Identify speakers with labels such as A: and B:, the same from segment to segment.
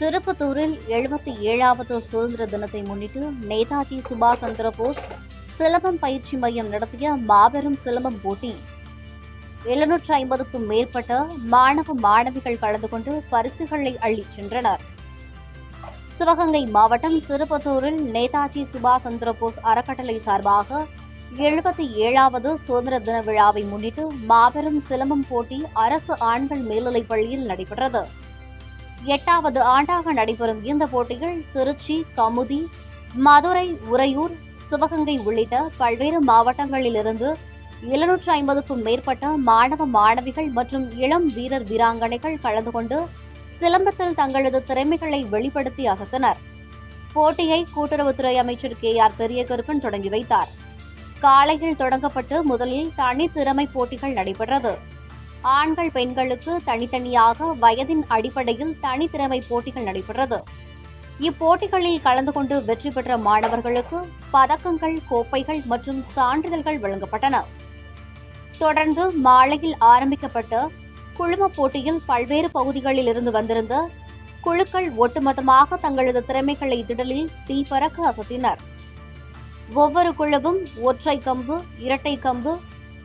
A: திருப்பத்தூரில் எழுபத்தி ஏழாவது சுதந்திர தினத்தை முன்னிட்டு நேதாஜி சுபாஷ் சந்திரபோஸ் சிலம்பம் பயிற்சி மையம் நடத்திய மாபெரும் சிலம்பம் போட்டி. எழுநூற்று ஐம்பதுக்கும் மேற்பட்ட மாணவ மாணவிகள் கலந்து கொண்டு பரிசுகளை அள்ளிச் சென்றனர். சிவகங்கை மாவட்டம் திருப்பத்தூரில் நேதாஜி சுபாஷ் சந்திரபோஸ் அறக்கட்டளை சார்பாக எழுபத்தி ஏழாவது சுதந்திர தின விழாவை முன்னிட்டு மாபெரும் சிலம்பம் போட்டி அரசு ஆண்கள் மேல்நிலைப் பள்ளியில் நடைபெற்றது. எட்டாவது ஆண்டாக நடைபெறும் இந்த போட்டிகள் திருச்சி கமுதி மதுரை உறையூர் சிவகங்கை உள்ளிட்ட பல்வேறு மாவட்டங்களிலிருந்து எழுநூற்று ஐம்பதுக்கும் மேற்பட்ட மாணவ மாணவிகள் மற்றும் இளம் வீரர் வீராங்கனைகள் கலந்து கொண்டு சிலம்பத்தில் தங்களது திறமைகளை வெளிப்படுத்தி அசத்தினர் போட்டியை கூட்டுறவுத்துறை அமைச்சர் கே. ஆர். பெரியகருப்பன் தொடங்கி வைத்தார். காலையில் தொடங்கப்பட்டு முதலில் தனித்திறமை போட்டிகள் நடைபெற்றது. ஆண்கள் பெண்களுக்கு தனித்தனியாக வயதின் அடிப்படையில் தனித்திறமை போட்டிகள் நடைபெற்றது. இப்போட்டிகளில் கலந்து கொண்டு வெற்றி பெற்ற மாணவர்களுக்கு பதக்கங்கள் கோப்பைகள் மற்றும் சான்றிதழ்கள் வழங்கப்பட்டன. தொடர்ந்து மாலையில் ஆரம்பிக்கப்பட்ட குழும போட்டியில் பல்வேறு பகுதிகளில் இருந்து வந்திருந்த குழுக்கள் ஒட்டுமொத்தமாக தங்களது திறமைகளை திடலில் தீபறக்க அசத்தினர். ஒவ்வொரு குழுவும் ஒற்றை கம்பு இரட்டை கம்பு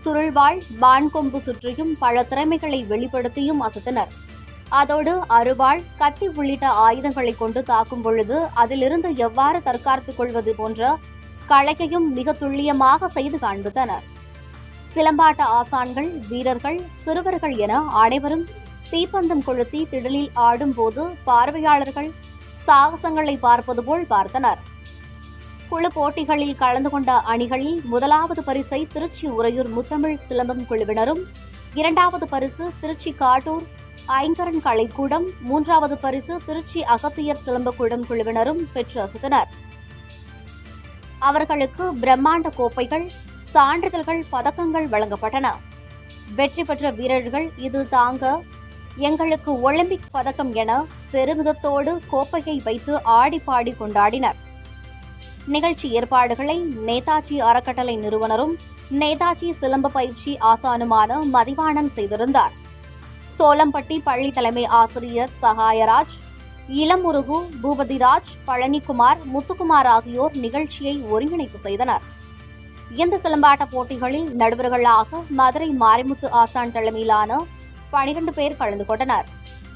A: சுருள்வாள் வான்கொம்பு சுற்றியும் பல திறமைகளை வெளிப்படுத்தியும் அசத்தினர். அதோடு அருவாள் கத்தி உள்ளிட்ட ஆயுதங்களை கொண்டு தாக்கும் பொழுது அதிலிருந்து எவ்வாறு தற்காத்துக் கொள்வது போன்ற கலையையும் மிக துல்லியமாக செய்து காண்பித்தனர். சிலம்பாட்ட ஆசான்கள் வீரர்கள் சிறுவர்கள் என அனைவரும் தீப்பந்தம் கொளுத்தி திடலில் ஆடும்போது பார்வையாளர்கள் சாகசங்களை பார்ப்பது போல் பார்த்தனர். குழு போட்டிகளில் கலந்து கொண்ட அணிகளில் முதலாவது பரிசை திருச்சி உறையூர் முத்தமிழ் சிலம்பம் குழுவினரும் இரண்டாவது பரிசு திருச்சி காட்டூர் ஐங்கரன் கலைக்கூடம் மூன்றாவது பரிசு திருச்சி அகத்தியர் சிலம்பக்கூடம் குழுவினரும் பெற்று அசத்தினர். அவர்களுக்கு பிரம்மாண்ட கோப்பைகள் சான்றிதழ்கள் பதக்கங்கள் வழங்கப்பட்டன. வெற்றி பெற்ற வீரர்கள் இது தாங்க எங்களுக்கு ஒலிம்பிக் பதக்கம் என பெருமிதத்தோடு கோப்பையை வைத்து ஆடி பாடி கொண்டாடினர். நிகழ்ச்சி ஏற்பாடுகளை நேதாஜி அறக்கட்டளை நிறுவனரும் நேதாஜி சிலம்ப பயிற்சி ஆசானுமான மதிவாணன் செய்திருந்தார். சோளம்பட்டி பள்ளி தலைமை ஆசிரியர் சகாயராஜ் இளமுருகு பூபதிராஜ் பழனிக்குமார் முத்துக்குமார் ஆகியோர் நிகழ்ச்சியை ஒருங்கிணைப்பு செய்தனர். இந்த சிலம்பாட்ட போட்டிகளில் நடுவர்களாக மதுரை மாரிமுத்து ஆசான் தலைமையிலான பனிரெண்டு பேர் கலந்து கொண்டனர்.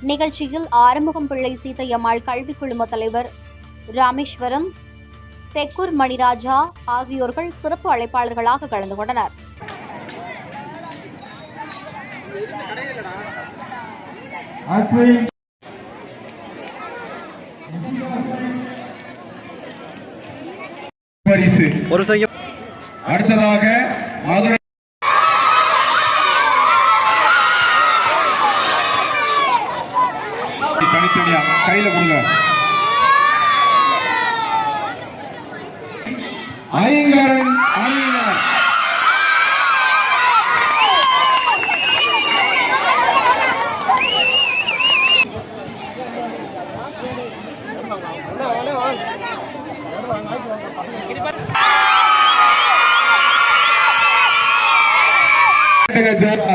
A: நிகழ்ச்சியில் ஆறுமுகம் பிள்ளை சீதையம்மாள் கல்விக் குழும தலைவர் ராமேஸ்வரம் தெக்கூர் மணிராஜா ஆகியோர்கள் சிறப்பு அழைப்பாளர்களாக கலந்து கொண்டனர்.
B: அடுத்ததாக மதுரை தனித்தனியா கையில கொடுங்க. ஐங்கரன்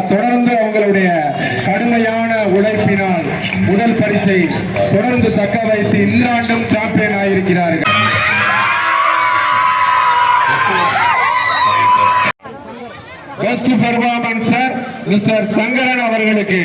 B: தொடர்ந்து அவங்களுடைய கடுமையான உழைப்பினால் முதல் பரிசை தொடர்ந்து தக்க வைத்து இந்த ஆண்டும் மிஸ்டர் சங்கரன் அவர்களுக்கு.